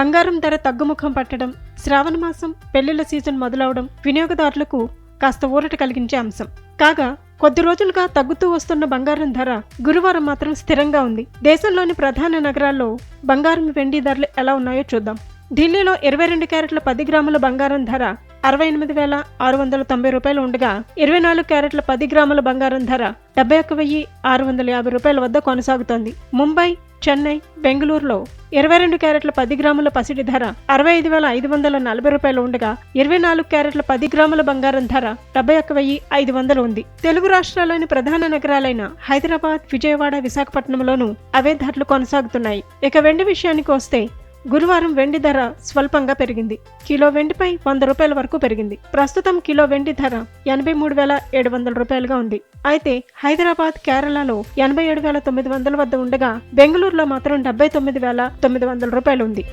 బంగారం ధర తగ్గుముఖం పట్టడం శ్రావణ మాసం పెళ్ళిళ్ళ సీజన్ మొదలవడం వినియోగదారులకు కాస్త ఊరట కలిగించే అంశం. కాగా కొద్ది రోజులుగా తగ్గుతూ వస్తున్న బంగారం ధర గురువారం మాత్రం స్థిరంగా ఉంది. దేశంలోని ప్రధాన నగరాల్లో బంగారం వెండి ధరలు ఎలా ఉన్నాయో చూద్దాం. ఢిల్లీలో ఇరవై రెండు క్యారెట్ల పది గ్రాముల బంగారం ధర అరవై ఎనిమిది వేల ఆరు వందల తొంభై రూపాయలు ఉండగా ఇరవై నాలుగు క్యారెట్ల పది గ్రాముల బంగారం ధర డెబ్బై ఒక్క వెయ్యి ఆరు వందల యాభై రూపాయల వద్ద కొనసాగుతోంది. ముంబై చెన్నై బెంగళూరులో ఇరవై రెండు క్యారెట్ల పది గ్రాముల పసిడి ధర అరవై ఐదు వేల ఐదు వందల నలభై రూపాయలు ఉండగా ఇరవై నాలుగు క్యారెట్ల పది గ్రాముల బంగారం ధర డెబ్బై ఒక్క వెయ్యి ఐదు వందలు ఉంది. తెలుగు రాష్ట్రాల్లోని ప్రధాన నగరాలైన హైదరాబాద్ విజయవాడ విశాఖపట్నంలోనూ అవే ధరలు కొనసాగుతున్నాయి. ఇక వెండి విషయానికి వస్తే గురువారం వెండి ధర స్వల్పంగా పెరిగింది. కిలో వెండిపై వంద రూపాయల వరకు పెరిగింది. ప్రస్తుతం కిలో వెండి ధర ఎనభై మూడు వేల ఏడు వందల రూపాయలుగా ఉంది. అయితే హైదరాబాద్ కేరళలో ఎనభై ఏడు వేల తొమ్మిది వందల వద్ద ఉండగా బెంగళూరులో మాత్రం డెబ్బై తొమ్మిది వేల తొమ్మిది వందల రూపాయలు ఉంది.